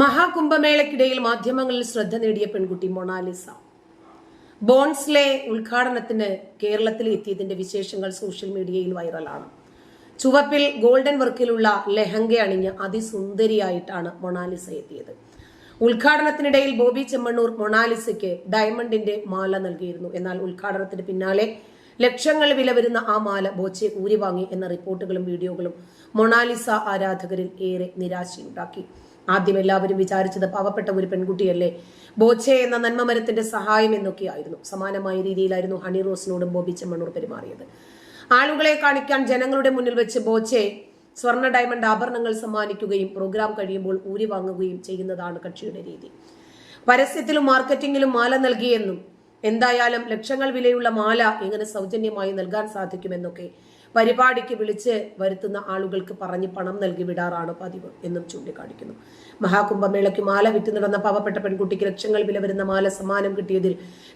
മഹാകുംഭമേളയ്ക്കിടയിൽ മാധ്യമങ്ങളിൽ ശ്രദ്ധ നേടിയ പെൺകുട്ടി മൊണാലിസ. ബോൺസ്ലെ ഉദ്ഘാടനത്തിന് കേരളത്തിൽ എത്തിയതിന്റെ വിശേഷങ്ങൾ സോഷ്യൽ മീഡിയയിൽ വൈറലാണ്. ചുവപ്പിൽ ഗോൾഡൻ വർക്കിലുള്ള ലെഹങ്ക അണിഞ്ഞ് അതിസുന്ദരിയായിട്ടാണ് മൊണാലിസ എത്തിയത്. ഉദ്ഘാടനത്തിനിടയിൽ ബോബി ചെമ്മണ്ണൂർ മൊണാലിസയ്ക്ക് ഡയമണ്ടിന്റെ മാല നൽകിയിരുന്നു. എന്നാൽ ഉദ്ഘാടനത്തിന് പിന്നാലെ ലക്ഷങ്ങൾ വില വരുന്ന ആ മാല ബോച്ചെ ഊരിവാങ്ങി എന്ന റിപ്പോർട്ടുകളും വീഡിയോകളും മൊണാലിസ ആരാധകരിൽ ഏറെ നിരാശയുണ്ടാക്കി. ആദ്യം എല്ലാവരും വിചാരിച്ചത് പാവപ്പെട്ട ഒരു പെൺകുട്ടിയല്ലേ? ബോച്ചെ എന്ന നന്മമരത്തിന്റെ സഹായം എന്നൊക്കെയായിരുന്നു. സമാനമായ രീതിയിലായിരുന്നു ഹണി റോസിനോടും ബോബി ചെമ്മണ്ണൂർ പെരുമാറിയത്. ആളുകളെ കാണിക്കാൻ ജനങ്ങളുടെ മുന്നിൽ വെച്ച് ബോച്ചെ സ്വർണ ഡയമണ്ട് ആഭരണങ്ങൾ സമ്മാനിക്കുകയും പ്രോഗ്രാം കഴിയുമ്പോൾ ഊരി വാങ്ങുകയും ചെയ്യുന്നതാണ് കക്ഷിയുടെ രീതി. പരസ്യത്തിലും മാർക്കറ്റിംഗിലും മാല നൽകിയെന്നും എന്തായാലും ലക്ഷങ്ങൾ വിലയുള്ള മാല എങ്ങനെ സൗജന്യമായി നൽകാൻ സാധിക്കുമെന്നൊക്കെ പരിപാടിക്ക് വിളിച്ച് വരുത്തുന്ന ആളുകൾക്ക് പറഞ്ഞ് പണം നൽകി വിടാറാണ് പതിവ് എന്നും ചൂണ്ടിക്കാണിക്കുന്നു. മഹാകുംഭമേളയ്ക്ക് മാല വിറ്റ് നടന്ന പാവപ്പെട്ട പെൺകുട്ടിക്ക് ലക്ഷങ്ങൾ വില വരുന്ന മാല സമ്മാനം കിട്ടിയതിൽ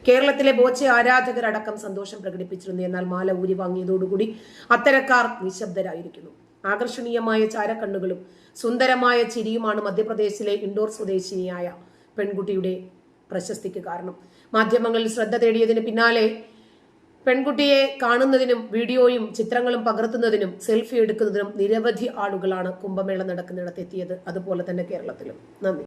കേരളത്തിലെ ബോച്ചെ ആരാധകരടക്കം സന്തോഷം പ്രകടിപ്പിച്ചിരുന്നു. എന്നാൽ മാല ഊരി വാങ്ങിയതോടുകൂടി അത്തരക്കാർ നിശബ്ദരായിരിക്കുന്നു. ആകർഷണീയമായ ചാരക്കണ്ണുകളും സുന്ദരമായ ചിരിയുമാണ് മധ്യപ്രദേശിലെ ഇൻഡോർ സ്വദേശിനിയായ പെൺകുട്ടിയുടെ പ്രശസ്തിക്ക് കാരണം. മാധ്യമങ്ങളിൽ ശ്രദ്ധ തേടിയതിന് പിന്നാലെ പെൺകുട്ടിയെ കാണുന്നതിനും വീഡിയോയും ചിത്രങ്ങളും പകർത്തുന്നതിനും സെൽഫി എടുക്കുന്നതിനും നിരവധി ആളുകളാണ് കുംഭമേള നടക്കുന്നിടത്ത് എത്തിയത് അതുപോലെ തന്നെ കേരളത്തിലും. നന്ദി.